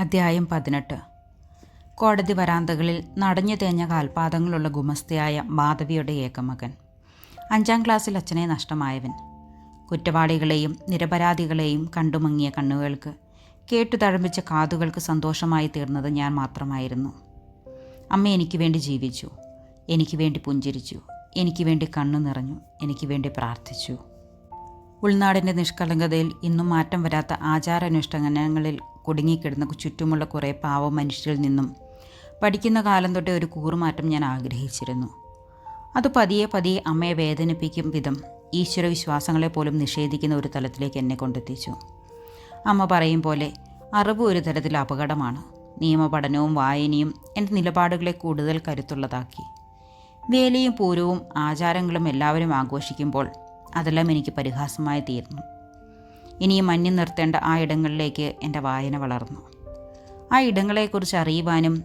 അധ്യായം പതിനെട്ട്. കോടതി വരാന്തകളിൽ നടഞ്ഞു തേഞ്ഞ കാൽപാദങ്ങളുള്ള ഗുമസ്തയായ മാധവിയുടെ ഏകമകൻ. അഞ്ചാം ക്ലാസ്സിൽ അച്ഛനെ നഷ്ടമായവൻ. കുറ്റവാളികളെയും നിരപരാധികളെയും കണ്ടുമങ്ങിയ കണ്ണുകൾക്ക് കേട്ടു തഴമ്പിച്ച കാതുകൾക്ക് സന്തോഷമായി തീർന്നത് ഞാൻ മാത്രമായിരുന്നു. അമ്മ എനിക്ക് വേണ്ടി ജീവിച്ചു. എനിക്ക് വേണ്ടി പുഞ്ചിരിച്ചു. എനിക്ക് വേണ്ടി കണ്ണു നിറഞ്ഞു. എനിക്ക് വേണ്ടി പ്രാർത്ഥിച്ചു. ഉൾനാടിന്റെ നിഷ്കളങ്കതയിൽ ഇന്നും മാറ്റം വരാത്ത ആചാരാനുഷ്ഠാനങ്ങളിൽ കുടുങ്ങിക്കിടന്ന ചുറ്റുമുള്ള കുറേ പാവ മനുഷ്യരിൽ നിന്നും പഠിക്കുന്ന കാലം തൊട്ടേ ഒരു കൂറുമാറ്റം ഞാൻ ആഗ്രഹിച്ചിരുന്നു. അത് പതിയെ പതിയെ അമ്മയെ വേദനിപ്പിക്കും വിധം ഈശ്വരവിശ്വാസങ്ങളെ പോലും നിഷേധിക്കുന്ന ഒരു തലത്തിലേക്ക് എന്നെ കൊണ്ടെത്തിച്ചു. അമ്മ പറയും പോലെ അറിവ് ഒരു തരത്തിൽ അപകടമാണ്. നിയമപഠനവും വായനയും എന്റെ നിലപാടുകളെ കൂടുതൽ കരുത്തുള്ളതാക്കി. വേലയും പൂരവും ആചാരങ്ങളും എല്ലാവരും ആഘോഷിക്കുമ്പോൾ അതെല്ലാം എനിക്ക് പരിഹാസമായി തീർന്നു. ഇനിയും മഞ്ഞു നിർത്തേണ്ട ആ ഇടങ്ങളിലേക്ക് എന്റെ വായന വളർന്നു. ആ ഇടങ്ങളെക്കുറിച്ച് അറിയുവാനും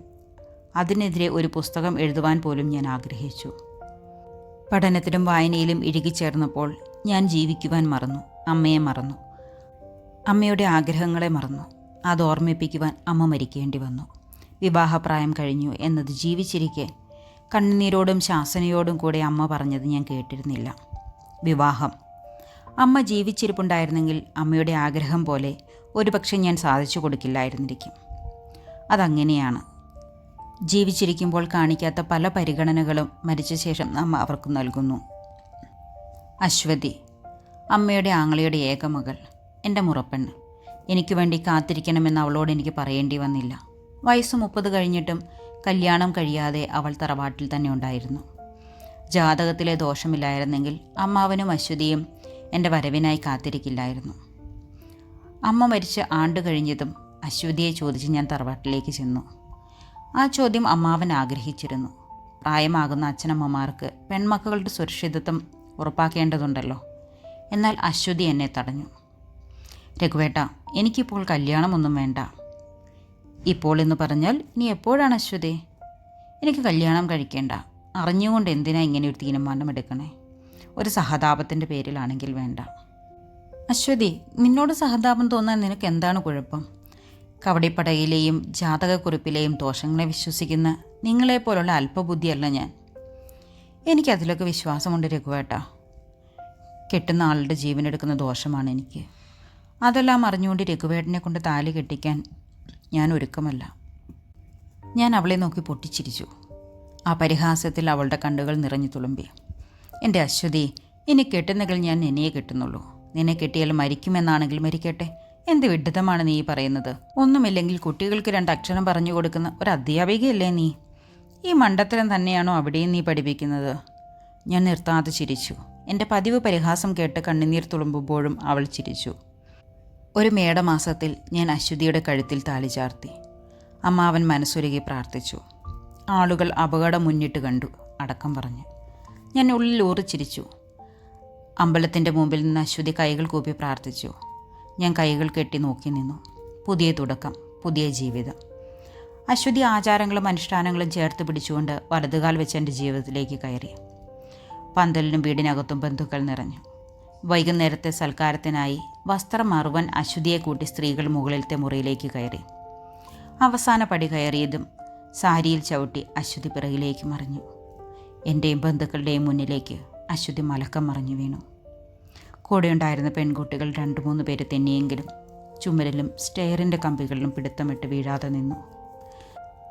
അതിനെതിരെ ഒരു പുസ്തകം എഴുതുവാൻ പോലും ഞാൻ ആഗ്രഹിച്ചു. പഠനത്തിലും വായനയിലും ഇഴുകിച്ചേർന്നപ്പോൾ ഞാൻ ജീവിക്കുവാൻ മറന്നു. അമ്മയെ മറന്നു. അമ്മയുടെ ആഗ്രഹങ്ങളെ മറന്നു. അത് ഓർമ്മിപ്പിക്കുവാൻ അമ്മ മരിക്കേണ്ടി വന്നു. വിവാഹപ്രായം കഴിഞ്ഞു എന്നത് ജീവിച്ചിരിക്കെ കണ്ണുനീരോടും ശാസനയോടും കൂടെ അമ്മ പറഞ്ഞത് ഞാൻ കേട്ടിരുന്നില്ല. വിവാഹം അമ്മ ജീവിച്ചിരിപ്പുണ്ടായിരുന്നെങ്കിൽ അമ്മയുടെ ആഗ്രഹം പോലെ ഒരുപക്ഷെ ഞാൻ സാധിച്ചു കൊടുക്കില്ലായിരുന്നിരിക്കും. അതങ്ങനെയാണ്. ജീവിച്ചിരിക്കുമ്പോൾ കാണിക്കാത്ത പല പരിഗണനകളും മരിച്ച ശേഷം അമ്മ അവർക്ക് നൽകുന്നു. അശ്വതി അമ്മയുടെ ആങ്ങളയുടെ ഏകമകൾ എന്റെ മുറപ്പെണ്ണ്. എനിക്ക് വേണ്ടി കാത്തിരിക്കണമെന്ന് അവളോട് എനിക്ക് പറയേണ്ടി വന്നില്ല. വയസ്സ് മുപ്പത് കഴിഞ്ഞിട്ടും കല്യാണം കഴിയാതെ അവൾ തറവാട്ടിൽ തന്നെ ഉണ്ടായിരുന്നു. ജാതകത്തിലെ ദോഷമില്ലായിരുന്നെങ്കിൽ അമ്മാവനും അശ്വതിയും എന്റെ വരവിനായി കാത്തിരിക്കില്ലായിരുന്നു. അമ്മ മരിച്ച് ആണ്ട് കഴിഞ്ഞതും അശ്വതിയെ ചോദിച്ച് ഞാൻ തറവാട്ടിലേക്ക് ചെന്നു. ആ ചോദ്യം അമ്മാവൻ ആഗ്രഹിച്ചിരുന്നു. പ്രായമാകുന്ന അച്ഛനമ്മമാർക്ക് പെൺമക്കളുടെ സുരക്ഷിതത്വം ഉറപ്പാക്കേണ്ടതുണ്ടല്ലോ. എന്നാൽ അശ്വതി എന്നെ തടഞ്ഞു. രഘുവേട്ട എനിക്കിപ്പോൾ കല്യാണമൊന്നും വേണ്ട. ഇപ്പോൾ എന്ന് പറഞ്ഞാൽ നീ എപ്പോഴാണ് അശ്വതി? എനിക്ക് കല്യാണം കഴിക്കേണ്ട. അറിഞ്ഞുകൊണ്ട് എന്തിനാ ഇങ്ങനെ ഒരു തീരുമാനം എടുക്കണേ ഒരു സഹതാപത്തിന്റെ പേരിലാണെങ്കിൽ വേണ്ട. അശ്വതി നിന്നോട് സഹതാപം തോന്നാൻ നിനക്ക് എന്താണ് കുഴപ്പം? കവടിപ്പടയിലെയും ജാതകക്കുറിപ്പിലെയും ദോഷങ്ങളെ വിശ്വസിക്കുന്ന നിങ്ങളെപ്പോലുള്ള അല്പബുദ്ധിയല്ല ഞാൻ. എനിക്കതിലൊക്കെ വിശ്വാസമുണ്ട് രഘുവേട്ട. കെട്ടുന്ന ആളുടെ ജീവനെടുക്കുന്ന ദോഷമാണ് എനിക്ക്. അതെല്ലാം അറിഞ്ഞുകൊണ്ട് രഘുവേട്ടനെ കൊണ്ട് താലി കെട്ടിക്കാൻ ഞാൻ ഒരുക്കമല്ല. ഞാൻ അവളെ നോക്കി പൊട്ടിച്ചിരിച്ചു. ആ പരിഹാസത്തിൽ അവളുടെ കണ്ണുകൾ നിറഞ്ഞു തുളുമ്പി. എന്റെ അശ്വതി ഇനി കെട്ടുന്നെങ്കിൽ ഞാൻ നിന്നെയെ കെട്ടുന്നുള്ളൂ. നിന്നെ കെട്ടിയാൽ മരിക്കുമെന്നാണെങ്കിൽ മരിക്കട്ടെ. എന്ത് വിഡ്ഢിതമാണ് നീ പറയുന്നത്? ഒന്നുമില്ലെങ്കിൽ കുട്ടികൾക്ക് രണ്ട് അക്ഷരം പറഞ്ഞു കൊടുക്കുന്ന ഒരു അധ്യാപികയല്ലേ നീ? ഈ മണ്ടത്തരം തന്നെയാണോ അവിടെയും നീ പഠിപ്പിക്കുന്നത്? ഞാൻ നിർത്താതെ ചിരിച്ചു. എന്റെ പതിവ് പരിഹാസം കേട്ട് കണ്ണുനീർ തുളുമ്പുമ്പോഴും അവൾ ചിരിച്ചു. ഒരു മേടമാസത്തിൽ ഞാൻ അശ്വതിയുടെ കഴുത്തിൽ താലി ചാർത്തി. അമ്മാവൻ മനസ്സുരുകി പ്രാർത്ഥിച്ചു. ആളുകൾ അപകടം മുന്നിട്ട് കണ്ടു അടക്കം പറഞ്ഞു. ഞാൻ ഉള്ളിൽ ഊറിച്ചിരിച്ചു. അമ്പലത്തിന്റെ മുമ്പിൽ നിന്ന് അശ്വതി കൈകൾ കൂപ്പി പ്രാർത്ഥിച്ചു. ഞാൻ കൈകൾ കെട്ടി നോക്കി നിന്നു. പുതിയ തുടക്കം പുതിയ ജീവിതം. അശ്വതി ആചാരങ്ങളും അനുഷ്ഠാനങ്ങളും ചേർത്ത് പിടിച്ചുകൊണ്ട് വലതുകാൽ വെച്ച് എന്റെ ജീവിതത്തിലേക്ക് കയറി. പന്തലിനും വീടിനകത്തും ബന്ധുക്കൾ നിറഞ്ഞു. വൈകുന്നേരത്തെ സൽക്കാരത്തിനായി വസ്ത്രം മാറുവാൻ അശ്വതിയെ കൂട്ടി സ്ത്രീകൾ മുകളിലത്തെ മുറിയിലേക്ക് കയറി. അവസാന പടി കയറിയതും സാരിയിൽ ചവിട്ടി അശ്വതി പിറകിലേക്ക് മറിഞ്ഞു. എന്റെയും ബന്ധുക്കളുടെയും മുന്നിലേക്ക് അശ്വതി മലക്കം മറിഞ്ഞു വീണു. കൂടെയുണ്ടായിരുന്ന പെൺകുട്ടികൾ രണ്ടു മൂന്ന് പേര് തെന്നിയെങ്കിലും ചുമരിലും സ്റ്റെയറിന്റെ കമ്പികളിലും പിടുത്തമിട്ട് വീഴാതെ നിന്നു.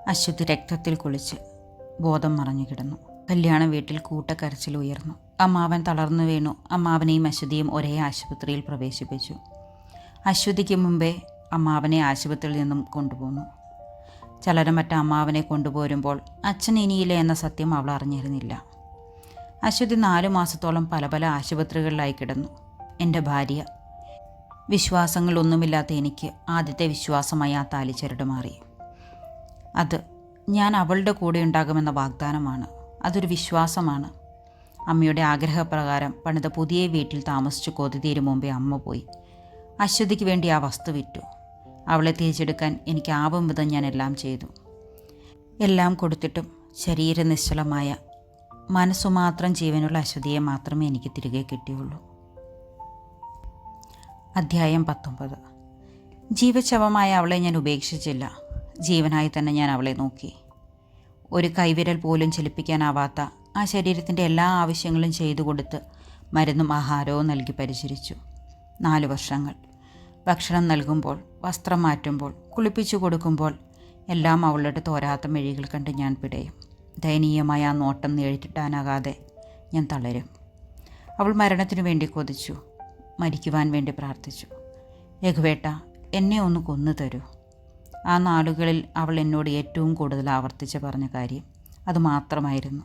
അശ്വതി രക്തത്തിൽ കുളിച്ച് ബോധം മറഞ്ഞു കിടന്നു. കല്യാണ വീട്ടിൽ കൂട്ടക്കരച്ചിൽ ഉയർന്നു. അമ്മാവൻ തളർന്നു വീണു. അമ്മാവനെയും അശ്വതിയും ഒരേ ആശുപത്രിയിൽ പ്രവേശിപ്പിച്ചു. അശ്വതിക്ക് മുമ്പേ അമ്മാവനെ ആശുപത്രിയിൽ നിന്നും കൊണ്ടുപോന്നു. ചലരമറ്റ അമ്മാവനെ കൊണ്ടുപോരുമ്പോൾ അച്ഛൻ ഇനിയില്ല എന്ന സത്യം അവൾ അറിഞ്ഞിരുന്നില്ല. അശ്വതി നാലു മാസത്തോളം പല പല ആശുപത്രികളിലായി കിടന്നു. എന്റെ ഭാര്യ. വിശ്വാസങ്ങളൊന്നുമില്ലാത്ത എനിക്ക് ആദ്യത്തെ വിശ്വാസമായി ആ താലിച്ചരട് മാറി. അത് ഞാൻ അവളുടെ കൂടെ ഉണ്ടാകുമെന്ന വാഗ്ദാനമാണ്. അതൊരു വിശ്വാസമാണ്. അമ്മയുടെ ആഗ്രഹപ്രകാരം പണിത പുതിയ വീട്ടിൽ താമസിച്ച് കൊതിതീരും മുമ്പേ അമ്മ പോയി. അശ്വതിക്ക് വേണ്ടി ആ വസ്തു വിറ്റു. അവളെ തിരിച്ചെടുക്കാൻ എനിക്ക് ആവും വിധം ഞാൻ എല്ലാം ചെയ്തു. എല്ലാം കൊടുത്തിട്ടും ശരീര നിശ്ചലമായ മനസ്സു മാത്രം ജീവനുള്ള അശ്വതിയെ മാത്രമേ എനിക്ക് തിരികെ കിട്ടിയുള്ളൂ. അധ്യായം പത്തൊമ്പത്. ജീവശവമായ അവളെ ഞാൻ ഉപേക്ഷിച്ചില്ല. ജീവനായി തന്നെ ഞാൻ അവളെ നോക്കി. ഒരു കൈവിരൽ പോലും ചലിപ്പിക്കാനാവാത്ത ആ ശരീരത്തിന്റെ എല്ലാ ആവശ്യങ്ങളും ചെയ്തു കൊടുത്ത് മരുന്നും ആഹാരവും നൽകി പരിചരിച്ചു. നാല് വർഷങ്ങൾ. ഭക്ഷണം നൽകുമ്പോൾ വസ്ത്രം മാറ്റുമ്പോൾ കുളിപ്പിച്ചു കൊടുക്കുമ്പോൾ എല്ലാം അവളുടെ തോരാത്ത മെഴികൾ കണ്ട് ഞാൻ പിടയും. ദയനീയമായ ആ നോട്ടം നേരിട്ടിട്ടാനാകാതെ ഞാൻ തളരും. അവൾ മരണത്തിനു വേണ്ടി കൊതിച്ചു മരിക്കുവാൻ വേണ്ടി പ്രാർത്ഥിച്ചു. രഘുവേട്ട എന്നെ ഒന്ന് കൊന്നു തരൂ. ആ നാളുകളിൽ അവൾ എന്നോട് ഏറ്റവും കൂടുതൽ ആവർത്തിച്ച് പറഞ്ഞ കാര്യം അത് മാത്രമായിരുന്നു.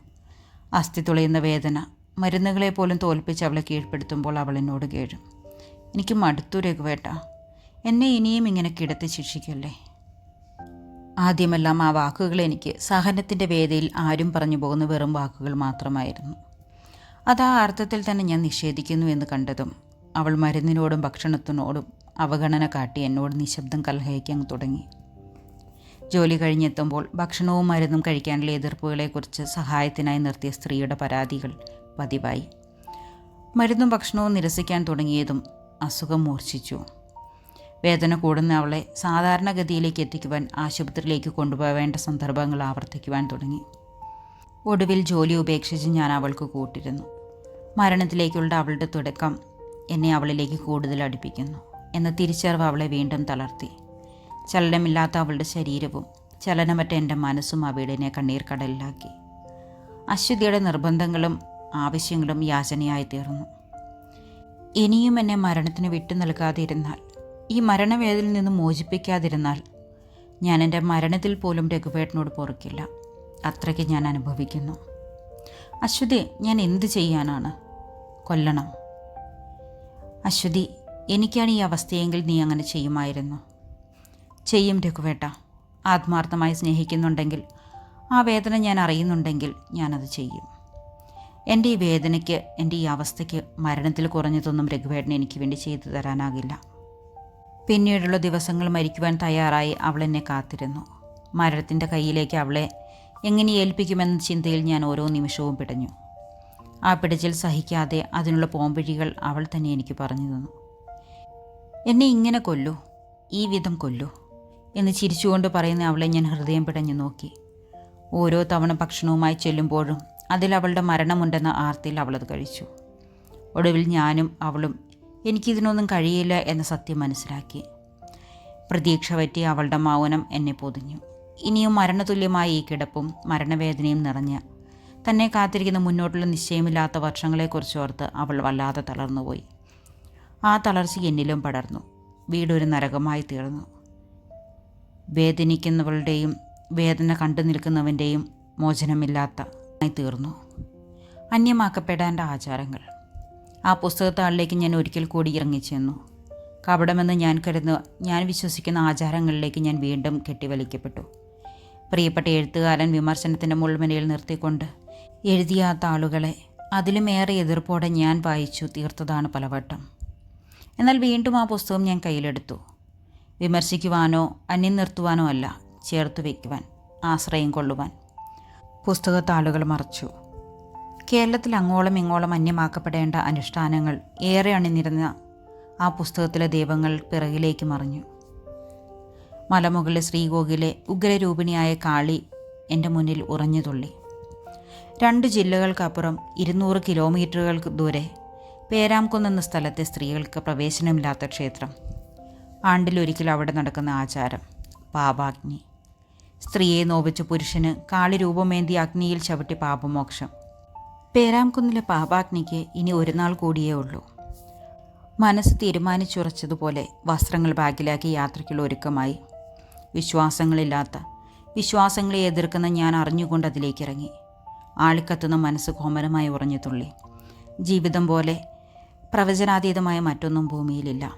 അസ്ഥി തുളയുന്ന വേദന മരുന്നുകളെ പോലും തോൽപ്പിച്ച് അവളെ കീഴ്പ്പെടുത്തുമ്പോൾ അവൾ എന്നോട് കേഴും. എനിക്ക് മടുത്തു രഘുവേട്ട. എന്നെ ഇനിയും ഇങ്ങനെ കിടത്തി ശിക്ഷിക്കല്ലേ? ആദ്യമെല്ലാം ആ വാക്കുകൾ എനിക്ക് സഹനത്തിന്റെ വേദിയിൽ ആരും പറഞ്ഞു പോകുന്ന വെറും വാക്കുകൾ മാത്രമായിരുന്നു. അത് ആ അർത്ഥത്തിൽ തന്നെ ഞാൻ നിഷേധിക്കുന്നു എന്ന് കണ്ടതും അവൾ മരുന്നിനോടും ഭക്ഷണത്തിനോടും അവഗണന കാട്ടി എന്നോട് നിശബ്ദം കലഹിക്കാൻ തുടങ്ങി. ജോലി കഴിഞ്ഞെത്തുമ്പോൾ ഭക്ഷണവും മരുന്നും കഴിക്കാനുള്ള എതിർപ്പുകളെക്കുറിച്ച് സഹായത്തിനായി നിർത്തിയ സ്ത്രീയുടെ പരാതികൾ പതിവായി. മരുന്നും ഭക്ഷണവും നിരസിക്കാൻ തുടങ്ങിയതും അസുഖം മൂർച്ഛിച്ചു. വേദന കൂടുന്ന അവളെ സാധാരണഗതിയിലേക്ക് എത്തിക്കുവാൻ ആശുപത്രിയിലേക്ക് കൊണ്ടുപോകേണ്ട സന്ദർഭങ്ങൾ ആവർത്തിക്കുവാൻ തുടങ്ങി. ഒടുവിൽ ജോലി ഉപേക്ഷിച്ച് ഞാൻ അവൾക്ക് കൂട്ടിരുന്നു. മരണത്തിലേക്കുള്ള അവളുടെ തുടക്കം എന്നെ അവളിലേക്ക് കൂടുതൽ അടുപ്പിക്കുന്നു എന്ന തിരിച്ചറിവ് അവളെ വീണ്ടും തളർത്തി. ചലനമില്ലാത്ത അവളുടെ ശരീരവും ചലനമറ്റ എന്റെ മനസ്സും ആ വീടിനെ കണ്ണീർ കടലിലാക്കി അശ്വതിയുടെ നിർബന്ധങ്ങളും ആവശ്യങ്ങളും യാചനയായി തീർന്നു. ഇനിയും എന്നെ മരണത്തിന് വിട്ടു നൽകാതിരുന്നാൽ ഈ മരണവേദനയിൽ നിന്ന് മോചിപ്പിക്കാതിരുന്നാൽ ഞാൻ എന്റെ മരണത്തിൽ പോലും രഘുപേട്ടനോട് പൊറുക്കില്ല. അത്രയ്ക്ക് ഞാൻ അനുഭവിക്കുന്നു. അശ്വതി ഞാൻ എന്ത് ചെയ്യാനാണ്? കൊല്ലണം. അശ്വതി എനിക്കാണ് ഈ അവസ്ഥയെങ്കിൽ നീ അങ്ങനെ ചെയ്യുമായിരുന്നു. ചെയ്യും രഘുവേട്ട. ആത്മാർത്ഥമായി സ്നേഹിക്കുന്നുണ്ടെങ്കിൽ ആ വേദന ഞാൻ അറിയുന്നുണ്ടെങ്കിൽ ഞാനത് ചെയ്യും. എന്റെ ഈ വേദനയ്ക്ക് എന്റെ ഈ അവസ്ഥയ്ക്ക് മരണത്തിൽ കുറഞ്ഞതൊന്നും രഘുവേട്ടൻ എനിക്ക് വേണ്ടി ചെയ്തു തരാനാകില്ല. പിന്നീടുള്ള ദിവസങ്ങൾ മരിക്കുവാൻ തയ്യാറായി അവൾ എന്നെ കാത്തിരുന്നു. മരണത്തിന്റെ കയ്യിലേക്ക് അവളെ എങ്ങനെ ഏൽപ്പിക്കുമെന്ന ചിന്തയിൽ ഞാൻ ഓരോ നിമിഷവും പിടഞ്ഞു. ആ പിടച്ചിൽ സഹിക്കാതെ അതിനുള്ള പോംപിഴികൾ അവൾ തന്നെ എനിക്ക് പറഞ്ഞു തന്നു. എന്നെ ഇങ്ങനെ കൊല്ലൂ ഈ വിധം കൊല്ലൂ എന്ന് ചിരിച്ചുകൊണ്ട് പറയുന്ന അവളെ ഞാൻ ഹൃദയം പിടഞ്ഞു നോക്കി. ഓരോ തവണ ഭക്ഷണവുമായി ചെല്ലുമ്പോഴും അതിൽ അവളുടെ മരണമുണ്ടെന്ന ആർത്തിയിൽ അവളത് കഴിച്ചു. ഒടുവിൽ ഞാനും അവളും എനിക്കിതിനൊന്നും കഴിയില്ല എന്ന സത്യം മനസ്സിലാക്കി. പ്രതീക്ഷ പറ്റി അവളുടെ മൗനം എന്നെ പൊതിഞ്ഞു. ഇനിയും മരണതുല്യമായ ഈ കിടപ്പും മരണവേദനയും നിറഞ്ഞ തന്നെ കാത്തിരിക്കുന്ന മുന്നോട്ടുള്ള നിശ്ചയമില്ലാത്ത വർഷങ്ങളെക്കുറിച്ച് ഓർത്ത് അവൾ വല്ലാതെ തളർന്നുപോയി. ആ തളർച്ച എന്നിലും പടർന്നു. വീടൊരു നരകമായി തീർന്നു. വേദനിക്കുന്നവളുടെയും വേദന കണ്ടു നിൽക്കുന്നവന്റെയും മോചനമില്ലാത്ത തീർന്നു. അന്യമാക്കപ്പെടേണ്ട ആചാരങ്ങൾ. ആ പുസ്തകത്താളിലേക്ക് ഞാൻ ഒരിക്കൽ കൂടി ഇറങ്ങിച്ചെന്നു. കപടമെന്ന് ഞാൻ കരുതുന്ന ഞാൻ വിശ്വസിക്കുന്ന ആചാരങ്ങളിലേക്ക് ഞാൻ വീണ്ടും കെട്ടിവലിക്കപ്പെട്ടു. പ്രിയപ്പെട്ട എഴുത്തുകാരൻ വിമർശനത്തിന്റെ മുൾമനയിൽ നിർത്തിക്കൊണ്ട് എഴുതിയ ആ താളുകളെ അതിലുമേറെ എതിർപ്പോടെ ഞാൻ വായിച്ചു തീർത്തതാണ് പലവട്ടം. എന്നാൽ വീണ്ടും ആ പുസ്തകം ഞാൻ കയ്യിലെടുത്തു. വിമർശിക്കുവാനോ അന്യം നിർത്തുവാനോ അല്ല ചേർത്ത് വയ്ക്കുവാൻ ആശ്രയം കൊള്ളുവാൻ. പുസ്തകത്താളുകൾ മറച്ചു. കേരളത്തിൽ അങ്ങോളം ഇങ്ങോളം അന്യമാക്കപ്പെടേണ്ട അനുഷ്ഠാനങ്ങൾ ഏറെ അണിനിരുന്ന ആ പുസ്തകത്തിലെ ദൈവങ്ങൾ പിറകിലേക്ക് മറിഞ്ഞു. മലമുകളിലെ ശ്രീകോകിലെ ഉഗ്രരൂപിണിയായ കാളി എന്റെ മുന്നിൽ ഉറഞ്ഞു തുള്ളി. രണ്ട് ജില്ലകൾക്കപ്പുറം ഇരുന്നൂറ് കിലോമീറ്ററുകൾക്ക് ദൂരെ പേരാംകുന്ന് എന്ന സ്ഥലത്തെ സ്ത്രീകൾക്ക് പ്രവേശനമില്ലാത്ത ക്ഷേത്രം. ആണ്ടിലൊരിക്കൽ അവിടെ നടക്കുന്ന ആചാരം പാപാഗ്നി. സ്ത്രീയെ നോവിച്ച പുരുഷന് കാളി രൂപമേന്തി അഗ്നിയിൽ ചവിട്ടി പാപമോക്ഷം. പേരാംകുന്നിലെ പാപാഗ്നിക്ക് ഇനി ഒരു നാൾ കൂടിയേ ഉള്ളൂ. മനസ്സ് തീരുമാനിച്ചുറച്ചതുപോലെ വസ്ത്രങ്ങൾ ബാഗിലാക്കി യാത്രയ്ക്കുള്ള ഒരുക്കമായി. വിശ്വാസങ്ങളില്ലാത്ത വിശ്വാസങ്ങളെ എതിർക്കുന്ന ഞാൻ അറിഞ്ഞുകൊണ്ട് അതിലേക്ക് ഇറങ്ങി ആളിക്കത്തുന്ന മനസ്സ് കോമരമായി ഉറഞ്ഞു തുള്ളി. ജീവിതം പോലെ പ്രവചനാതീതമായ മറ്റൊന്നും ഭൂമിയിലില്ല.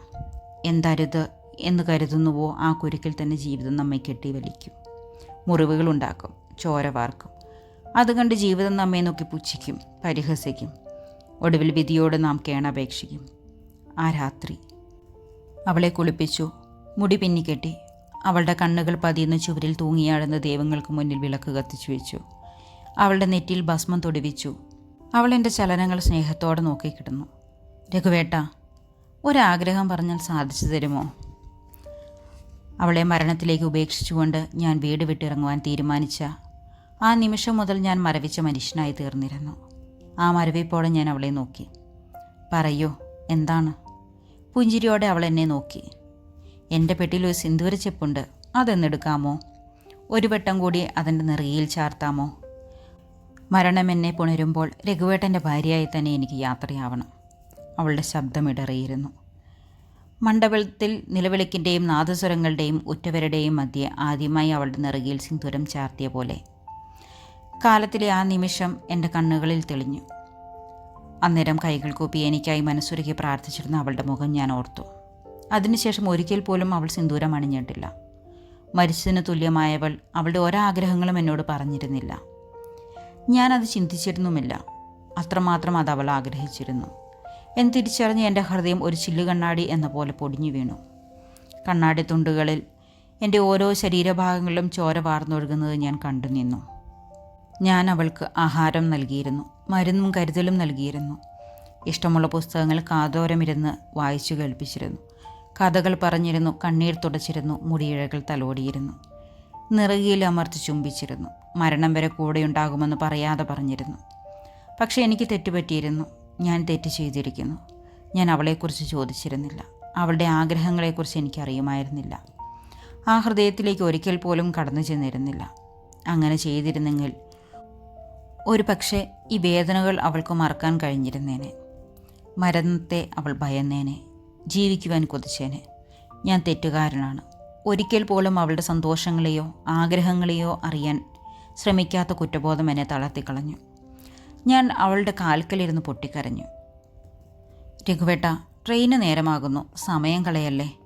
എന്തരുത് എന്ന് കരുതുന്നുവോ ആ കുരുക്കിൽ തന്നെ ജീവിതം നമ്മെ കെട്ടി വലിക്കും മുറിവുകളുണ്ടാക്കും ചോര വാർക്കും. അത് കണ്ട് ജീവിതം നമ്മെ നോക്കി പുച്ഛിക്കും പരിഹസിക്കും. ഒടുവിൽ വിധിയോട് നാം കേണപേക്ഷിക്കും. ആ രാത്രി അവളെ കുളിപ്പിച്ചു മുടി പിന്നിക്കെട്ടി അവളുടെ കണ്ണുകൾ പതിയുന്ന ചുവരിൽ തൂങ്ങിയാടുന്ന ദൈവങ്ങൾക്ക് മുന്നിൽ വിളക്ക് കത്തിച്ചു വെച്ചു. അവളുടെ നെറ്റിയിൽ ഭസ്മം തൊടുവിച്ചു. അവൾ എന്റെ ചലനങ്ങൾ സ്നേഹത്തോടെ നോക്കിക്കിടന്നു രഘുവേട്ട ഒരാഗ്രഹം പറഞ്ഞാൽ സാധിച്ചു തരുമോ? അവളെ മരണത്തിലേക്ക് ഉപേക്ഷിച്ചുകൊണ്ട് ഞാൻ വീട് വിട്ടിറങ്ങുവാൻ തീരുമാനിച്ച ആ നിമിഷം മുതൽ ഞാൻ മരവിച്ച മനുഷ്യനായി തീർന്നിരുന്നു. ആ മരവിപ്പോടെ ഞാൻ അവളെ നോക്കി. പറയൂ എന്താണ്? പുഞ്ചിരിയോടെ അവൾ എന്നെ നോക്കി. എന്റെ പെട്ടിയിൽ ഒരു സിന്ദൂര ചെപ്പുണ്ട്. അതെന്നെടുക്കാമോ? ഒരു വട്ടം കൂടി അതിന്റെ നെറുകയിൽ ചാർത്താമോ? മരണം എന്നെ പുണരുമ്പോൾ രഘുവേട്ടന്റെ ഭാര്യയായി തന്നെ എനിക്ക് യാത്രയാവണം. അവളുടെ ശബ്ദമിടറിയിരുന്നു മണ്ഡപത്തിൽ നിലവിളിക്കിന്റെയും നാദസ്വരങ്ങളുടെയും ഉറ്റവരുടെയും മധ്യേ ആദ്യമായി അവളുടെ നെറുകയിൽ സിന്ദൂരം ചാർത്തിയ പോലെ കാലത്തിലെ ആ നിമിഷം എന്റെ കണ്ണുകളിൽ തെളിഞ്ഞു. അന്നേരം കൈകൾ കൂപ്പി എനിക്കായി മനസ്സുരുക്കി പ്രാർത്ഥിച്ചിരുന്ന അവളുടെ മുഖം ഞാൻ ഓർത്തു. അതിനുശേഷം ഒരിക്കൽ പോലും അവൾ സിന്ദൂരം അണിഞ്ഞിട്ടില്ല. മരിച്ചതിന് തുല്യമായവൾ അവളുടെ ഒരാഗ്രഹങ്ങളും എന്നോട് പറഞ്ഞിരുന്നില്ല. ഞാനത് ചിന്തിച്ചിരുന്നുമില്ല. അത്രമാത്രം അത് അവൾ ആഗ്രഹിച്ചിരുന്നു. എന്ന് തിരിച്ചറിഞ്ഞ് എന്റെ ഹൃദയം ഒരു ചില്ലു കണ്ണാടി എന്ന പോലെ പൊടിഞ്ഞു വീണു. കണ്ണാടി തുണ്ടുകളിൽ എന്റെ ഓരോ ശരീരഭാഗങ്ങളിലും ചോര വാർന്നൊഴുകുന്നത് ഞാൻ കണ്ടു നിന്നു. ഞാൻ അവൾക്ക് ആഹാരം നൽകിയിരുന്നു മരുന്നും കരുതലും നൽകിയിരുന്നു. ഇഷ്ടമുള്ള പുസ്തകങ്ങൾ കാതോരമിരുന്ന് വായിച്ചു കേൾപ്പിച്ചിരുന്നു. കഥകൾ പറഞ്ഞിരുന്നു കണ്ണീർ തുടച്ചിരുന്നു മുടിയിഴകൾ തലോടിയിരുന്നു. നിറകിയിൽ അമർത്തി ചുംബിച്ചിരുന്നു മരണം വരെ കൂടെയുണ്ടാകുമെന്ന് പറയാതെ പറഞ്ഞിരുന്നു. പക്ഷേ എനിക്ക് തെറ്റുപറ്റിയിരുന്നു ഞാൻ തെറ്റ് ചെയ്തിരിക്കുന്നു. ഞാൻ അവളെക്കുറിച്ച് ചോദിച്ചിരുന്നില്ല അവളുടെ ആഗ്രഹങ്ങളെക്കുറിച്ച് എനിക്കറിയുമായിരുന്നില്ല. ആ ഹൃദയത്തിലേക്ക് ഒരിക്കൽ പോലും കടന്നു ചെന്നിരുന്നില്ല. അങ്ങനെ ചെയ്തിരുന്നെങ്കിൽ ഒരു പക്ഷേ ഈ വേദനകൾ അവൾക്ക് മറക്കാൻ കഴിഞ്ഞിരുന്നേനെ. മരണത്തെ അവൾ ഭയന്നേനെ. ജീവിക്കുവാൻ കൊതിച്ചേനെ. ഞാൻ തെറ്റുകാരനാണ്. ഒരിക്കൽ പോലും അവളുടെ സന്തോഷങ്ങളെയോ ആഗ്രഹങ്ങളെയോ അറിയാൻ ശ്രമിക്കാത്ത കുറ്റബോധം എന്നെ തളർത്തിക്കളഞ്ഞു. ഞാൻ അവളുടെ കാൽക്കലിരുന്ന് പൊട്ടിക്കരഞ്ഞു. രഘുവേട്ട ട്രെയിന് നേരമാകുന്നു. സമയം കളയല്ലേ.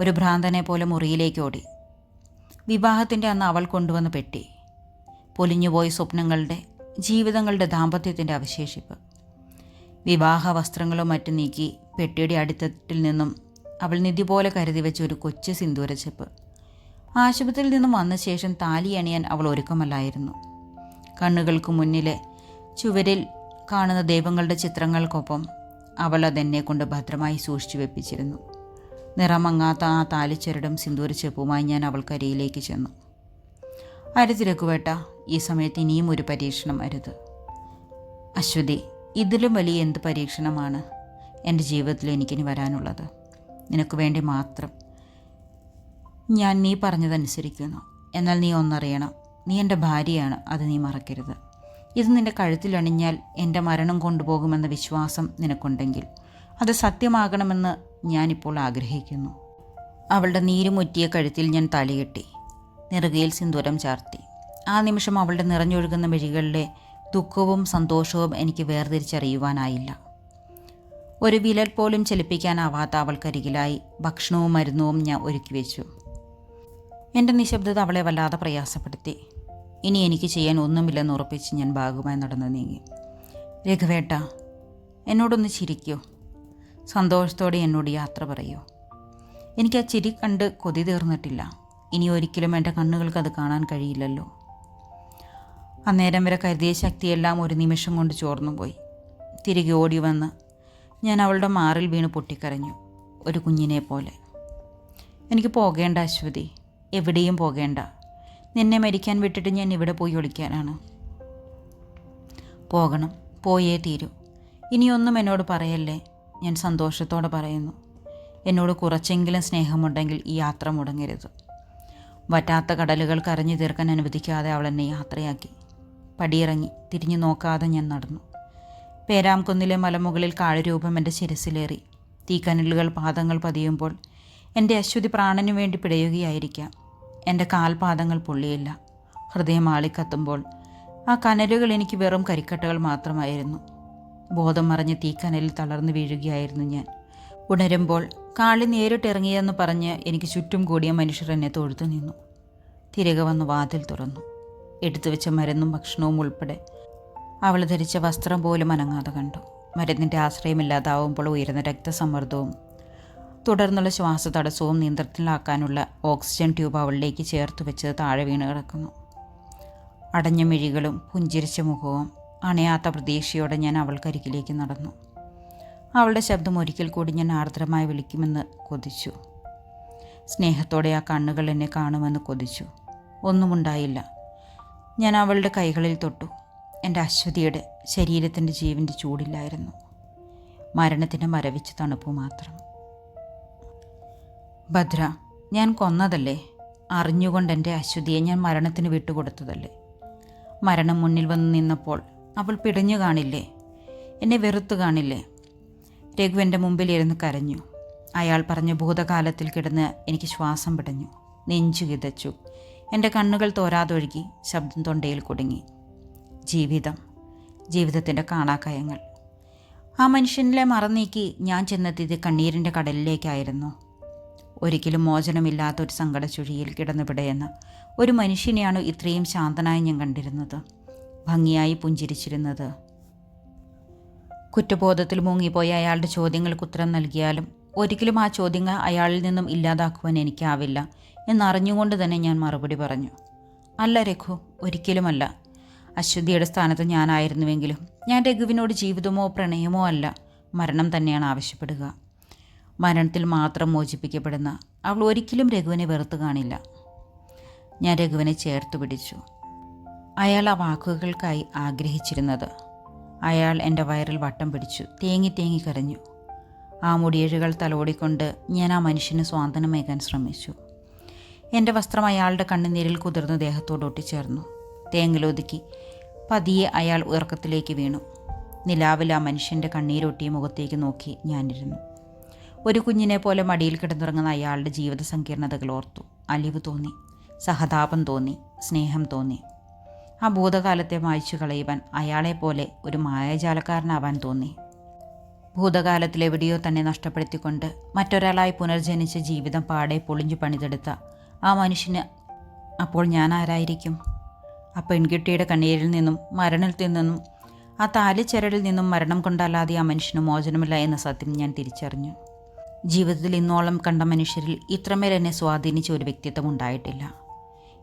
ഒരു ഭ്രാന്തനെ പോലെ മുറിയിലേക്ക് ഓടി. വിവാഹത്തിന്റെ അന്ന് അവൾ കൊണ്ടുവന്ന പെട്ടി. പൊലിഞ്ഞുപോയ സ്വപ്നങ്ങളുടെ ജീവിതങ്ങളുടെ ദാമ്പത്യത്തിന്റെ അവശേഷിപ്പ്. വിവാഹ വസ്ത്രങ്ങളും മറ്റും നീക്കി പെട്ടിയുടെ അടിത്തട്ടിൽ നിന്നും അവൾ നിധി പോലെ കരുതി വെച്ച ഒരു കൊച്ചു സിന്ദൂരച്ചെപ്പ് ആശുപത്രിയിൽ നിന്നും വന്ന ശേഷം താലി അണിയാൻ അവൾ ഒരുക്കമല്ലായിരുന്നു. കണ്ണുകൾക്ക് മുന്നിലെ ചുവരിൽ കാണുന്ന ദൈവങ്ങളുടെ ചിത്രങ്ങൾക്കൊപ്പം അവൾ അതെന്നെ കൊണ്ട് ഭദ്രമായി സൂക്ഷിച്ചു വെപ്പിച്ചിരുന്നു. നിറമങ്ങാത്ത ആ താലിച്ചരടും സിന്ദൂരച്ചെപ്പുമായി ഞാൻ അവൾക്കരിയിലേക്ക് ചെന്നു. അരുത് രഘുവേട്ട ഈ സമയത്ത് ഇനിയും ഒരു പരീക്ഷണം അരുത്. അശ്വതി ഇതിലും വലിയ എന്ത് പരീക്ഷണമാണ് എന്റെ ജീവിതത്തിൽ എനിക്കിനി വരാനുള്ളത്? നിനക്ക് വേണ്ടി മാത്രം. ഞാൻ നീ പറഞ്ഞതനുസരിക്കുന്നു. എന്നാൽ നീ ഒന്നറിയണം. നീ എന്റെ ഭാര്യയാണ്. അത് നീ മറക്കരുത്. ഇത് നിന്റെ കഴുത്തിലണിഞ്ഞാൽ എന്റെ മരണം കൊണ്ടുപോകുമെന്ന വിശ്വാസം നിനക്കുണ്ടെങ്കിൽ അത് സത്യമാകണമെന്ന് ഞാനിപ്പോൾ ആഗ്രഹിക്കുന്നു. അവളുടെ നീരുമുറ്റിയ കഴുത്തിൽ ഞാൻ തലയെട്ടി. നെറുകയിൽ സിന്ദൂരം ചാർത്തി. ആ നിമിഷം അവളുടെ നിറഞ്ഞൊഴുകുന്ന മിഴികളിലെ ദുഃഖവും സന്തോഷവും എനിക്ക് വേർതിരിച്ചറിയുവാനായില്ല. ഒരു വിലൽ പോലും ചലിപ്പിക്കാനാവാത്ത അവൾക്കരികിലായി ഭക്ഷണവും മരുന്നവും ഞാൻ ഒരുക്കി വെച്ചു. എന്റെ നിശബ്ദത അവളെ വല്ലാതെ പ്രയാസപ്പെടുത്തി. ഇനി എനിക്ക് ചെയ്യാൻ ഒന്നുമില്ലെന്ന് ഉറപ്പിച്ച് ഞാൻ ഭാഗമായി നടന്നു നീങ്ങി. രഘുവേട്ട എന്നോടൊന്ന് ചിരിക്കൂ. സന്തോഷത്തോടെ എന്നോട് യാത്ര പറയോ. എനിക്ക് ആ ചിരി കണ്ട് കൊതി തീർന്നിട്ടില്ല. ഇനി ഒരിക്കലും എന്റെ കണ്ണുകൾക്ക് അത് കാണാൻ കഴിയില്ലല്ലോ. അന്നേരം വരെ കരുതിയ ശക്തിയെല്ലാം ഒരു നിമിഷം കൊണ്ട് ചോർന്നുപോയി. തിരികെ ഓടി വന്ന് ഞാൻ അവളുടെ മാറിൽ വീണ് പൊട്ടിക്കരഞ്ഞു ഒരു കുഞ്ഞിനെ പോലെ. എനിക്ക് പോകേണ്ട അശ്വതി എവിടെയും പോകേണ്ട. നിന്നെ മരിക്കാൻ വിട്ടിട്ട് ഞാൻ ഇവിടെ പോയി ഒളിക്കാനാണ്. പോകണം പോയേ തീരൂ. ഇനിയൊന്നും എന്നോട് പറയല്ലേ? ഞാൻ സന്തോഷത്തോടെ പറയുന്നു. എന്നോട് കുറച്ചെങ്കിലും സ്നേഹമുണ്ടെങ്കിൽ ഈ യാത്ര മുടങ്ങരുത്. വറ്റാത്ത കടലുകൾ കരഞ്ഞു തീർക്കാൻ അനുവദിക്കാതെ അവൾ എന്നെ യാത്രയാക്കി. പടിയിറങ്ങി തിരിഞ്ഞു നോക്കാതെ ഞാൻ നടന്നു. പേരാംകുന്നിലെ മലമുകളിൽ കാളരൂപം എന്റെ ശിരസിലേറി. തീക്കനലുകൾ പാദങ്ങൾ പതിയുമ്പോൾ എന്റെ അശ്വതി പ്രാണനു വേണ്ടി പിടയുകയായിരിക്കാം. എന്റെ കാൽപാദങ്ങൾ പൊള്ളിയില്ല. ഹൃദയം ആളിക്കത്തുമ്പോൾ ആ കനലുകൾ എനിക്ക് വെറും കരിക്കട്ടകൾ മാത്രമായിരുന്നു. ബോധം മറിഞ്ഞ് തീക്കനലിൽ തളർന്നു വീഴുകയായിരുന്നു ഞാൻ. ഉണരുമ്പോൾ കാളി നേരിട്ടിറങ്ങിയെന്ന് പറഞ്ഞ് എനിക്ക് ചുറ്റും കൂടിയ മനുഷ്യർ എന്നെ തൊഴുത്തു നിന്നു. തിരികെ വന്ന് വാതിൽ തുറന്നു. എടുത്തു വെച്ച മരുന്നും ഭക്ഷണവും ഉൾപ്പെടെ അവൾ ധരിച്ച വസ്ത്രം പോലും അനങ്ങാതെ കണ്ടു. മരുന്നിന്റെ ആശ്രയമില്ലാതാവുമ്പോൾ ഉയരുന്ന രക്തസമ്മർദ്ദവും തുടർന്നുള്ള ശ്വാസ തടസ്സവും നിയന്ത്രണത്തിലാക്കാനുള്ള ഓക്സിജൻ ട്യൂബ് അവളിലേക്ക് ചേർത്ത് വെച്ചത് താഴെ വീണ് കിടക്കുന്നു. അടഞ്ഞ മിഴികളും പുഞ്ചിരിച്ച മുഖവും അണയാത്ത പ്രതീക്ഷയോടെ ഞാൻ അവൾക്കരികിലേക്ക് നടന്നു. അവളുടെ ശബ്ദം ഒരിക്കൽ കൂടി ഞാൻ ആർദ്രമായി വിളിക്കുമെന്ന് കൊതിച്ചു. സ്നേഹത്തോടെ ആ കണ്ണുകൾ എന്നെ കാണുമെന്ന് കൊതിച്ചു. ഒന്നുമുണ്ടായില്ല. ഞാൻ അവളുടെ കൈകളിൽ തൊട്ടു. എന്റെ അശ്വതിയുടെ ശരീരത്തിന്റെ ജീവന്റെ ചൂടില്ലായിരുന്നു. മരണത്തിന്റെ മരവിച്ച തണുപ്പ് മാത്രം. ഭദ്ര ഞാൻ കൊന്നതല്ലേ? അറിഞ്ഞുകൊണ്ട് എന്റെ അശ്വതിയെ ഞാൻ മരണത്തിന് വിട്ടുകൊടുത്തതല്ലേ? മരണം മുന്നിൽ വന്ന് നിന്നപ്പോൾ അവൾ പിടഞ്ഞു കാണില്ലേ? എന്നെ വെറുത്തു കാണില്ലേ? രഘു എന്റെ മുമ്പിലിരുന്ന് കരഞ്ഞു. അയാൾ പറഞ്ഞ ഭൂതകാലത്തിൽ കിടന്ന് എനിക്ക് ശ്വാസം പിടഞ്ഞു. നെഞ്ചു കിതച്ചു എന്റെ കണ്ണുകൾ തോരാതൊഴുകി ശബ്ദം തൊണ്ടയിൽ കുടുങ്ങി. ജീവിതം. ജീവിതത്തിന്റെ കാണാക്കയങ്ങൾ. ആ മനുഷ്യനിലെ മറന്നീക്കി ഞാൻ ചെന്നെത്തിയത് കണ്ണീരിന്റെ കടലിലേക്കായിരുന്നു. ഒരിക്കലും മോചനമില്ലാത്ത ഒരു സങ്കട ചുഴിയിൽ കിടന്നു ഒരു മനുഷ്യനെയാണ് ഇത്രയും ശാന്തനായി ഞാൻ കണ്ടിരുന്നത്. ഭംഗിയായി പുഞ്ചിരിച്ചിരുന്നത്. കുറ്റബോധത്തിൽ മുങ്ങിപ്പോയ അയാളുടെ ചോദ്യങ്ങൾക്ക് ഉത്തരം നൽകിയാലും ഒരിക്കലും ആ ചോദ്യങ്ങൾ അയാളിൽ നിന്നും ഇല്ലാതാക്കുവാൻ എനിക്കാവില്ല എന്നറിഞ്ഞുകൊണ്ട് തന്നെ ഞാൻ മറുപടി പറഞ്ഞു. അല്ല രഘു ഒരിക്കലുമല്ല. അശ്വതിയുടെ സ്ഥാനത്ത് ഞാനായിരുന്നുവെങ്കിലും ഞാൻ രഘുവിനോട് ജീവിതമോ പ്രണയമോ അല്ല മരണം തന്നെയാണ് ആവശ്യപ്പെടുക. മരണത്തിൽ മാത്രം മോചിപ്പിക്കപ്പെടുന്ന അവൾ ഒരിക്കലും രഘുവിനെ വെറുത്തു കാണില്ല. ഞാൻ രഘുവിനെ ചേർത്ത് പിടിച്ചു. അയാൾ ആ വാക്കുകൾക്കായി ആഗ്രഹിച്ചിരുന്നത് അയാൾ എന്റെ വയറിൽ വട്ടം പിടിച്ചു. തേങ്ങി തേങ്ങി കരഞ്ഞു. ആ മുടിയേഴുകൾ തലോടിക്കൊണ്ട് ഞാൻ ആ മനുഷ്യന് സ്വാന്തനമേകാൻ ശ്രമിച്ചു. എന്റെ വസ്ത്രം അയാളുടെ കണ്ണുനീരിൽ കുതിർന്ന് ദേഹത്തോട് ഒട്ടിച്ചേർന്നു. തേങ്ങലൊതുക്കി പതിയെ അയാൾ ഉറക്കത്തിലേക്ക് വീണു. നിലാവിൽ ആ മനുഷ്യന്റെ കണ്ണീരൊട്ടിയ മുഖത്തേക്ക് നോക്കി ഞാനിരുന്നു. ഒരു കുഞ്ഞിനെ പോലെ മടിയിൽ കിടന്നുറങ്ങുന്ന അയാളുടെ ജീവിത സങ്കീർണതകൾ ഓർത്തു. അലിവ് തോന്നി. സഹതാപം തോന്നി. സ്നേഹം തോന്നി. ആ ഭൂതകാലത്തെ മായ്ച്ചു കളയുവാൻ അയാളെപ്പോലെ ഒരു മായാജാലക്കാരനാവാൻ തോന്നി. ഭൂതകാലത്തിലെവിടെയോ തന്നെ നഷ്ടപ്പെടുത്തിക്കൊണ്ട് മറ്റൊരാളായി പുനർജനിച്ച ജീവിതം പാടെ പൊളിഞ്ഞു പണിതെടുത്ത ആ മനുഷ്യന് അപ്പോൾ ഞാൻ ആരായിരിക്കും? ആ പെൺകുട്ടിയുടെ കണ്ണീരിൽ നിന്നും മരണത്തിൽ നിന്നും ആ താലിച്ചരടിൽ നിന്നും മരണം കൊണ്ടല്ലാതെ ആ മനുഷ്യന് മോചനമില്ല എന്ന സത്യം ഞാൻ തിരിച്ചറിഞ്ഞു. ജീവിതത്തിൽ ഇന്നോളം കണ്ട മനുഷ്യരിൽ ഇത്രമേൽ എന്നെ സ്വാധീനിച്ച ഒരു വ്യക്തിത്വം ഉണ്ടായിട്ടില്ല.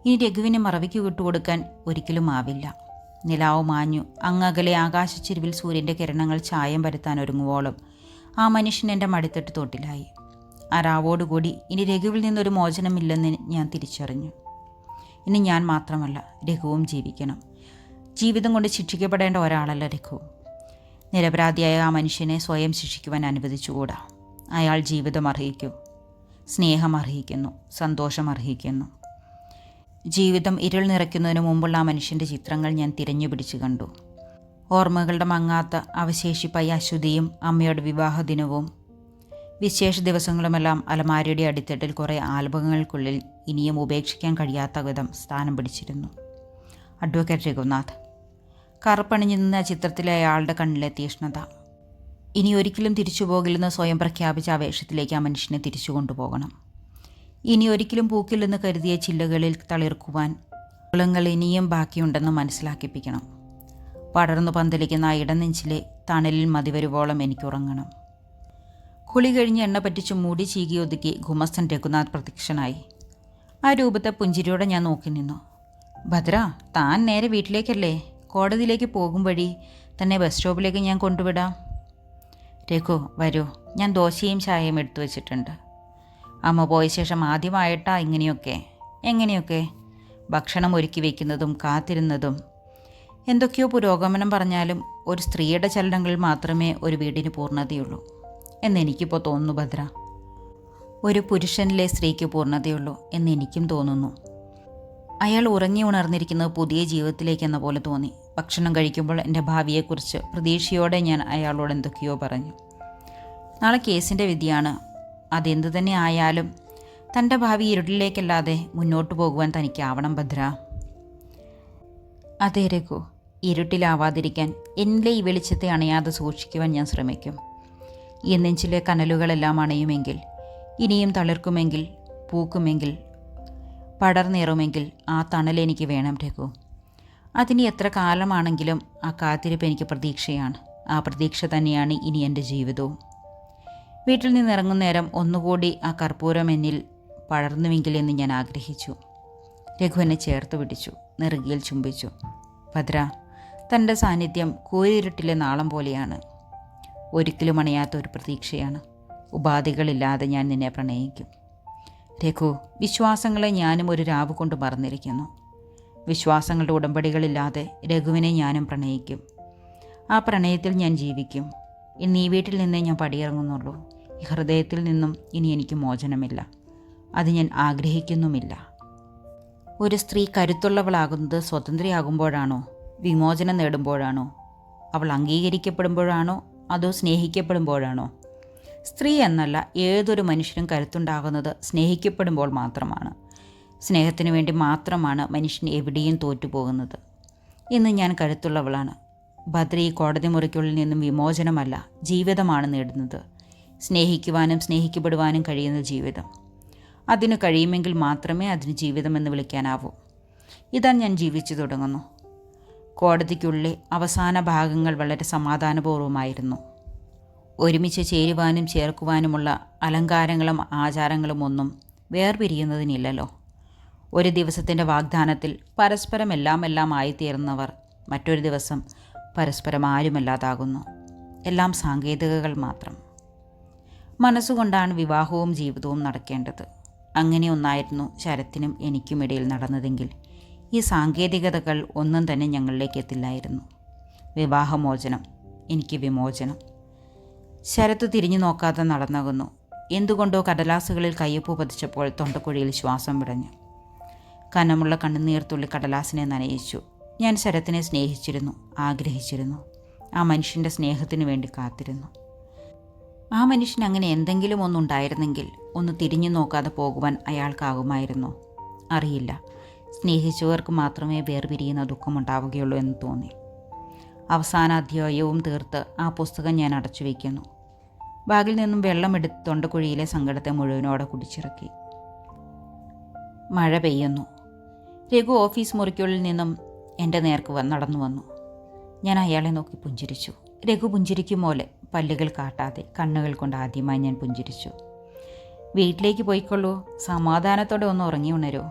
ഇനി രഘുവിനെ മറവിക്ക് വിട്ടുകൊടുക്കാൻ ഒരിക്കലും ആവില്ല. നിലാവ് മാഞ്ഞു. അങ്ങകലെ ആകാശച്ചിരിവിൽ സൂര്യന്റെ കിരണങ്ങൾ ചായം പരത്താൻ ഒരുങ്ങുവോളം ആ മനുഷ്യൻ എന്റെ മടിത്തട്ട് തോട്ടിലായി. ആ രാവോടുകൂടി ഇനി രഘുവിൽ നിന്നൊരു മോചനമില്ലെന്ന് ഞാൻ തിരിച്ചറിഞ്ഞു. ഇനി ഞാൻ മാത്രമല്ല രഘുവും ജീവിക്കണം. ജീവിതം കൊണ്ട് ശിക്ഷിക്കപ്പെടേണ്ട ഒരാളല്ല രഘു. നിരപരാധിയായ ആ മനുഷ്യനെ സ്വയം ശിക്ഷിക്കുവാൻ അനുവദിച്ചുകൂടാ. അയാൾ ജീവിതം അർഹിക്കൂ. സ്നേഹം അർഹിക്കുന്നു. സന്തോഷം അർഹിക്കുന്നു. ജീവിതം ഇരുൾ നിറയ്ക്കുന്നതിന് മുമ്പുള്ള ആ മനുഷ്യന്റെ ചിത്രങ്ങൾ ഞാൻ തിരഞ്ഞു പിടിച്ചു കണ്ടു. ഓർമ്മകളുടെ മങ്ങാത്ത അവശേഷിപ്പായി അശ്വതിയും അമ്മയുടെ വിവാഹ ദിനവും വിശേഷ ദിവസങ്ങളുമെല്ലാം അലമാരയുടെ അടിത്തട്ടിൽ കുറേ ആൽബങ്ങൾക്കുള്ളിൽ ഇനിയും ഉപേക്ഷിക്കാൻ കഴിയാത്ത വിധം സ്ഥാനം പിടിച്ചിരുന്നു. അഡ്വക്കേറ്റ് രഘുനാഥ് കറുപ്പണിഞ്ഞു നിന്ന ചിത്രത്തിലെ അയാളുടെ കണ്ണിലെ തീഷ്ണത. ഇനി ഒരിക്കലും തിരിച്ചു പോകില്ലെന്ന് സ്വയം പ്രഖ്യാപിച്ച ആ വേഷത്തിലേക്ക് ആ മനുഷ്യനെ തിരിച്ചു കൊണ്ടുപോകണം. ഇനി ഒരിക്കലും പൂക്കില്ലെന്ന് കരുതിയ ചില്ലകളിൽ തളിർക്കുവാൻ കുളങ്ങൾ ഇനിയും ബാക്കിയുണ്ടെന്ന് മനസ്സിലാക്കിപ്പിക്കണം. പടർന്നു പന്തലിക്കുന്ന ആ ഇടനെഞ്ചിലെ തണലിൽ മതിവരുവോളം എനിക്കുറങ്ങണം കുളി കഴിഞ്ഞ് എണ്ണ പറ്റിച്ച് മൂടി ചീകി ഒതുക്കി ഗുമസ്തൻ രഘുനാഥ് പ്രത്യക്ഷനായി. ആ രൂപത്തെ പുഞ്ചിരിയോടെ ഞാൻ നോക്കി നിന്നു. ഭദ്ര താൻ നേരെ വീട്ടിലേക്കല്ലേ? കോടതിയിലേക്ക് പോകും വഴി തന്നെ ബസ് സ്റ്റോപ്പിലേക്ക് ഞാൻ കൊണ്ടുവിടാം. രഘു വരൂ. ഞാൻ ദോശയും ചായയും എടുത്തു വച്ചിട്ടുണ്ട്. അമ്മ പോയ ശേഷം ആദ്യമായിട്ടാ ഇങ്ങനെയൊക്കെ. എങ്ങനെയൊക്കെ? ഭക്ഷണം ഒരുക്കി വയ്ക്കുന്നതും കാത്തിരുന്നതും. എന്തൊക്കെയോ പുരോഗമനം പറഞ്ഞാലും ഒരു സ്ത്രീയുടെ ചലനങ്ങൾ മാത്രമേ ഒരു വീടിന് പൂർണതയുള്ളൂ. എന്നെനിക്കിപ്പോൾ തോന്നുന്നു ഭദ്ര. ഒരു പുരുഷനിലെ സ്ത്രീക്ക് പൂർണതയുള്ളൂ എന്ന് എനിക്കും തോന്നുന്നു. അയാൾ ഉറങ്ങി ഉണർന്നിരിക്കുന്നത് പുതിയ ജീവിതത്തിലേക്ക് എന്ന പോലെ തോന്നി. ഭക്ഷണം കഴിക്കുമ്പോൾ എന്റെ ഭാവിയെക്കുറിച്ച് പ്രതീക്ഷയോടെ ഞാൻ അയാളോട് എന്തൊക്കെയോ പറഞ്ഞു. നാളെ കേസിന്റെ വിധിയാണ്. അതെന്തു തന്നെ ആയാലും തന്റെ ഭാവി ഇരുട്ടിലേക്കല്ലാതെ മുന്നോട്ട് പോകുവാൻ തനിക്കാവണം ഭദ്ര. അതെ രഘു. ഇരുട്ടിലാവാതിരിക്കാൻ എന്നിലെ ഈ വെളിച്ചത്തെ അണയാതെ സൂക്ഷിക്കുവാൻ ഞാൻ ശ്രമിക്കും. ഈ നെഞ്ചിലെ കനലുകളെല്ലാം അണയുമെങ്കിൽ ഇനിയും തളിർക്കുമെങ്കിൽ പൂക്കുമെങ്കിൽ പടർന്നേറുമെങ്കിൽ ആ തണൽ എനിക്ക് വേണം രഘു. അതിന് എത്ര കാലമാണെങ്കിലും ആ കാത്തിരിപ്പ് എനിക്ക് പ്രതീക്ഷയാണ്. ആ പ്രതീക്ഷ തന്നെയാണ് ഇനി എന്റെ ജീവിതവും. വീട്ടിൽ നിന്നിറങ്ങും നേരം ഒന്നുകൂടി ആ കർപ്പൂരം എന്നിൽ പടർന്നുവെങ്കിൽ എന്ന് ഞാൻ ആഗ്രഹിച്ചു. രഘു ചേർത്ത് പിടിച്ചു നെറുകിയിൽ ചുംബിച്ചു. ഭദ്ര തന്റെ സാന്നിധ്യം കൂരിരുട്ടിലെ നാളം പോലെയാണ്. ഒരിക്കലും അണയാത്ത ഒരു പ്രതീക്ഷയാണ്. ഉപാധികളില്ലാതെ ഞാൻ നിന്നെ പ്രണയിക്കും. രഘു വിശ്വാസങ്ങളെ ഞാനും ഒരു രാവ് കൊണ്ട് മറന്നിരിക്കുന്നു. വിശ്വാസങ്ങളുടെ ഉടമ്പടികളില്ലാതെ രഘുവിനെ ഞാനും പ്രണയിക്കും. ആ പ്രണയത്തിൽ ഞാൻ ജീവിക്കും. ഇന്ന് ഈ വീട്ടിൽ നിന്നേ ഞാൻ പടിയിറങ്ങുന്നുള്ളൂ. ഹൃദയത്തിൽ നിന്നും ഇനി എനിക്ക് മോചനമില്ല. അത് ഞാൻ ആഗ്രഹിക്കുന്നുമില്ല. ഒരു സ്ത്രീ കരുത്തുള്ളവളാകുന്നത് സ്വതന്ത്രയാകുമ്പോഴാണോ? വിമോചനം നേടുമ്പോഴാണോ? അവൾ അംഗീകരിക്കപ്പെടുമ്പോഴാണോ? അതോ സ്നേഹിക്കപ്പെടുമ്പോഴാണോ? സ്ത്രീ എന്നല്ല ഏതൊരു മനുഷ്യനും കരുത്തുണ്ടാകുന്നത് സ്നേഹിക്കപ്പെടുമ്പോൾ മാത്രമാണ്. സ്നേഹത്തിന് വേണ്ടി മാത്രമാണ് മനുഷ്യൻ എവിടെയും തോറ്റുപോകുന്നത്. ഇന്ന് ഞാൻ കരുത്തുള്ളവളാണ്. ഭദ്ര ഈ കോടതി മുറിക്കുള്ളിൽ നിന്നും വിമോചനമല്ല ജീവിതമാണ് നേടുന്നത്. സ്നേഹിക്കുവാനും സ്നേഹിക്കപ്പെടുവാനും കഴിയുന്ന ജീവിതം. അതിന് കഴിയുമെങ്കിൽ മാത്രമേ അതിന് ജീവിതമെന്ന് വിളിക്കാനാവൂ. ഇതാ ഞാൻ ജീവിച്ചു തുടങ്ങുന്നു. കോടതിക്കുള്ളിലെ അവസാന ഭാഗങ്ങൾ വളരെ സമാധാനപൂർവമായിരുന്നു. ഒരുമിച്ച് ചേരുവാനും ചേർക്കുവാനുമുള്ള അലങ്കാരങ്ങളും ആചാരങ്ങളും ഒന്നും വേർപിരിയുന്നതിനില്ലല്ലോ. ഒരു ദിവസത്തിന്റെ വാഗ്ദാനത്തിൽ പരസ്പരം എല്ലാം എല്ലാം ആയിത്തീർന്നവർ മറ്റൊരു ദിവസം പരസ്പരം ആരുമല്ലാതാകുന്നു. എല്ലാം സാങ്കേതികകൾ മാത്രം. മനസ്സുകൊണ്ടാണ് വിവാഹവും ജീവിതവും നടക്കേണ്ടത്. അങ്ങനെ ഒന്നായിരുന്നു ശരത്തിനും എനിക്കുമിടയിൽ നടന്നതെങ്കിൽ. ഈ സാങ്കേതികതകൾ ഒന്നും തന്നെ ഞങ്ങളിലേക്ക് എത്തില്ലായിരുന്നു. വിവാഹമോചനം എനിക്ക് വിമോചനം. ശരത്ത് തിരിഞ്ഞു നോക്കാതെ നടന്നകുന്നു. എന്തുകൊണ്ടോ കടലാസുകളിൽ കയ്യൊപ്പ് പതിച്ചപ്പോൾ തൊണ്ടക്കുഴിയിൽ ശ്വാസം വിടഞ്ഞു. കനമുള്ള കണ്ണുനീർത്തുള്ളി കടലാസിനെ നനയിച്ചു. ഞാൻ ശരത്തിനെ സ്നേഹിച്ചിരുന്നു ആഗ്രഹിച്ചിരുന്നു. ആ മനുഷ്യന്റെ സ്നേഹത്തിനു വേണ്ടി കാത്തിരുന്നു. ആ മനുഷ്യൻ അങ്ങനെ എന്തെങ്കിലും ഒന്നുണ്ടായിരുന്നെങ്കിൽ ഒന്ന് തിരിഞ്ഞു നോക്കാതെ പോകുവാൻ അയാൾക്കാകുമായിരുന്നോ. അറിയില്ല. സ്നേഹിച്ചവർക്ക് മാത്രമേ വേർപിരിയുന്ന ദുഃഖമുണ്ടാവുകയുള്ളൂ എന്ന് തോന്നി. അവസാന അധ്യായവും തീർത്ത് ആ പുസ്തകം ഞാൻ അടച്ചു വയ്ക്കുന്നു ബാഗിൽ നിന്നും വെള്ളമെടുത്ത് തൊണ്ടക്കുഴിയിലെ സങ്കടത്തെ മുഴുവനോടെ കുടിച്ചിറക്കി. മഴ പെയ്യുന്നു. രഘു ഓഫീസ് മുറിക്കുള്ളിൽ നിന്നും എന്റെ നേർക്ക് നടന്നു വന്നു. ഞാൻ അയാളെ നോക്കി പുഞ്ചിരിച്ചു. രഘു പുഞ്ചിരിക്കും പോലെ പല്ലുകൾ കാട്ടാതെ കണ്ണുകൾ കൊണ്ട് ആദ്യമായി ഞാൻ പുഞ്ചിരിച്ചു. വീട്ടിലേക്ക് പോയിക്കൊള്ളൂ. സമാധാനത്തോടെ ഒന്ന് ഉറങ്ങി ഉണരൂ.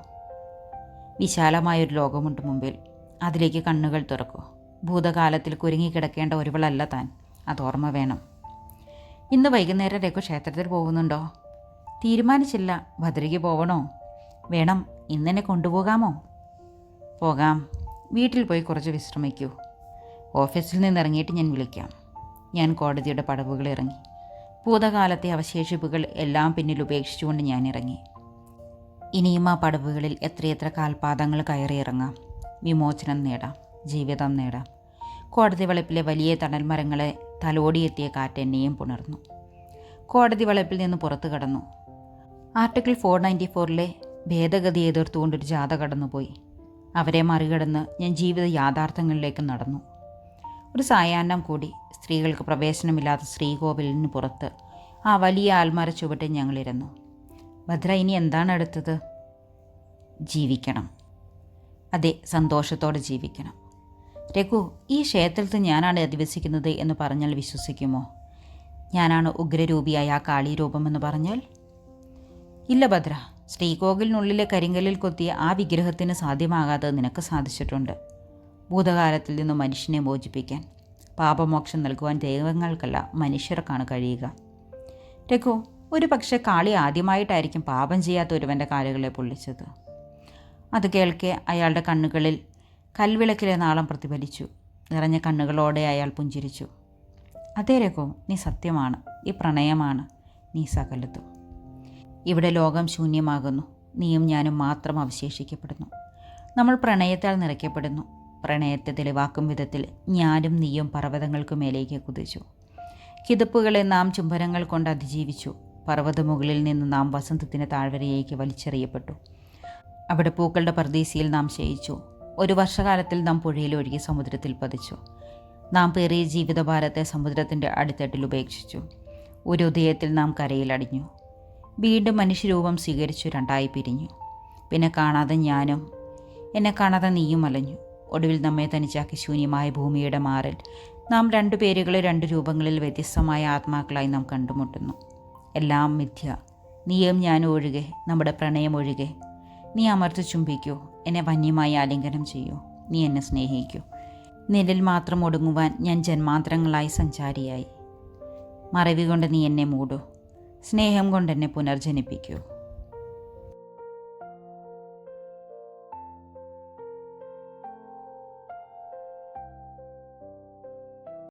വിശാലമായൊരു ലോകമുണ്ട് മുമ്പിൽ. അതിലേക്ക് കണ്ണുകൾ തുറക്കൂ. ഭൂതകാലത്തിൽ കുരുങ്ങിക്കിടക്കേണ്ട ഒരുവളല്ല താൻ. അത് ഓർമ്മ വേണം. ഇന്ന് വൈകുന്നേരം രഘു ക്ഷേത്രത്തിൽ പോകുന്നുണ്ടോ? തീരുമാനിച്ചില്ല. ഭദ്രയ്ക്ക് പോകണോ വേണം. ഇന്നെന്നെ കൊണ്ടുപോകാമോ? പോകാം. വീട്ടിൽ പോയി കുറച്ച് വിശ്രമിക്കൂ. ഓഫീസിൽ നിന്ന് ഇറങ്ങിയിട്ട് ഞാൻ വിളിക്കാം. ഞാൻ കോടതിയുടെ പടവുകൾ ഇറങ്ങി ഭൂതകാലത്തെ അവശേഷിപ്പുകൾ എല്ലാം പിന്നിൽ ഉപേക്ഷിച്ചുകൊണ്ട് ഞാൻ ഇറങ്ങി. ഇനിയും ആ പടവുകളിൽ എത്രയെത്ര കാൽപാദങ്ങൾ കയറിയിറങ്ങാം. വിമോചനം നേടാം. ജീവിതം നേടാം. കോടതി വളപ്പിലെ വലിയ തണൽ മരങ്ങളെ തലോടിയെത്തിയ കാറ്റ് എന്നെയും പുണർന്നു. കോടതി വളപ്പിൽ നിന്ന് പുറത്തു കടന്നു. ആർട്ടിക്കിൾ ഫോർ നയന്റി ഫോറിലെ ഭേദഗതി എതിർത്തുകൊണ്ടൊരു ജാഥ കടന്നുപോയി. അവരെ മറികടന്ന് ഞാൻ ജീവിത യാഥാർത്ഥ്യങ്ങളിലേക്ക് നടന്നു. ഒരു സായാഹ്നം കൂടി. സ്ത്രീകൾക്ക് പ്രവേശനമില്ലാത്ത ശ്രീകോവിലിന് പുറത്ത് ആ വലിയ ആൽമര ചുവട്ടിൽ ഞങ്ങളിരുന്നു. ഭദ്ര ഇനി എന്താണ് അടുത്തത്? ജീവിക്കണം. അതെ സന്തോഷത്തോടെ ജീവിക്കണം. രഘു ഈ ക്ഷേത്രത്തിൽ ഞാനാണ് അധിവസിക്കുന്നത് എന്ന് പറഞ്ഞാൽ വിശ്വസിക്കുമോ? ഞാനാണ് ഉഗ്രരൂപിയായ ആ കാളി രൂപമെന്ന് പറഞ്ഞാൽ? ഇല്ല ഭദ്ര ശ്രീകോവിലിനുള്ളിലെ കരിങ്കല്ലിൽ കൊത്തിയ ആ വിഗ്രഹത്തിന് സാധ്യമാകാതെ നിനക്ക് സാധിച്ചിട്ടുണ്ട്. ഭൂതകാലത്തിൽ നിന്ന് മനുഷ്യനെ മോചിപ്പിക്കാൻ പാപമോക്ഷം നൽകുവാൻ ദൈവങ്ങൾക്കല്ല മനുഷ്യർക്കാണ് കഴിയുക. രഘു ഒരു പക്ഷേ കാളി ആദ്യമായിട്ടായിരിക്കും പാപം ചെയ്യാത്ത ഒരുവന്റെ കാലുകളെ പൊള്ളിച്ചത്. അത് കേൾക്കെ അയാളുടെ കണ്ണുകളിൽ കൽവിളക്കിലെ നാളം പ്രതിഫലിച്ചു. നിറഞ്ഞ കണ്ണുകളോടെ അയാൾ പുഞ്ചിരിച്ചു. അതേ രഘു നീ സത്യമാണ്. ഈ പ്രണയമാണ്. നീ സകലതും. ഇവിടെ ലോകം ശൂന്യമാകുന്നു. നീയും ഞാനും മാത്രം അവശേഷിക്കപ്പെടുന്നു. നമ്മൾ പ്രണയത്താൽ നിറയ്ക്കപ്പെടുന്നു. പ്രണയത്തെ തെളിവാക്കും വിധത്തിൽ ഞാനും നീയും പർവതങ്ങൾക്ക് മേലേക്ക് കുതിച്ചു. കിതപ്പുകളെ നാം ചുംബനങ്ങൾ കൊണ്ട് അതിജീവിച്ചു. പർവതമുകളിൽ നിന്ന് നാം വസന്തത്തിന്റെ താഴ്വരയിലേക്ക് വലിച്ചെറിയപ്പെട്ടു. അവിടെ പൂക്കളുടെ പർദീസിയിൽ നാം ശയിച്ചു. ഒരു വർഷകാലത്തിൽ നാം പുഴയിൽ ഒഴുകി സമുദ്രത്തിൽ പതിച്ചു. നാം പേറിയ ജീവിതഭാരത്തെ സമുദ്രത്തിന്റെ അടിത്തട്ടിൽ ഉപേക്ഷിച്ചു. ഒരു ഉദയത്തിൽ നാം കരയിലടിഞ്ഞു വീണ്ടും മനുഷ്യരൂപം സ്വീകരിച്ചു രണ്ടായി പിരിഞ്ഞു. പിന്നെ കാണാതെ ഞാനും എന്നെ കാണാതെ നീയും അലഞ്ഞു. ഒടുവിൽ നമ്മെ തനിച്ചാക്കി ശൂന്യമായ ഭൂമിയുടെ മാറിൽ. നാം രണ്ടു പേരുകളെ രണ്ട് രൂപങ്ങളിൽ വ്യത്യസ്തമായ ആത്മാക്കളായി നാം കണ്ടുമുട്ടുന്നു. എല്ലാം മിഥ്യ. നീയും ഞാനും ഒഴികെ നമ്മുടെ പ്രണയം ഒഴികെ. നീ അമർത്തി ചുംബിക്കൂ. എന്നെ വന്യമായി ആലിംഗനം ചെയ്യൂ. നീ എന്നെ സ്നേഹിക്കൂ. നിഴൽ മാത്രം ഒടുങ്ങുവാൻ ഞാൻ ജന്മാന്തരങ്ങളായി സഞ്ചാരിയായി. മറവി കൊണ്ട് നീ എന്നെ മൂടൂ. സ്നേഹം കൊണ്ട് എന്നെ പുനർജനിപ്പിക്കൂ.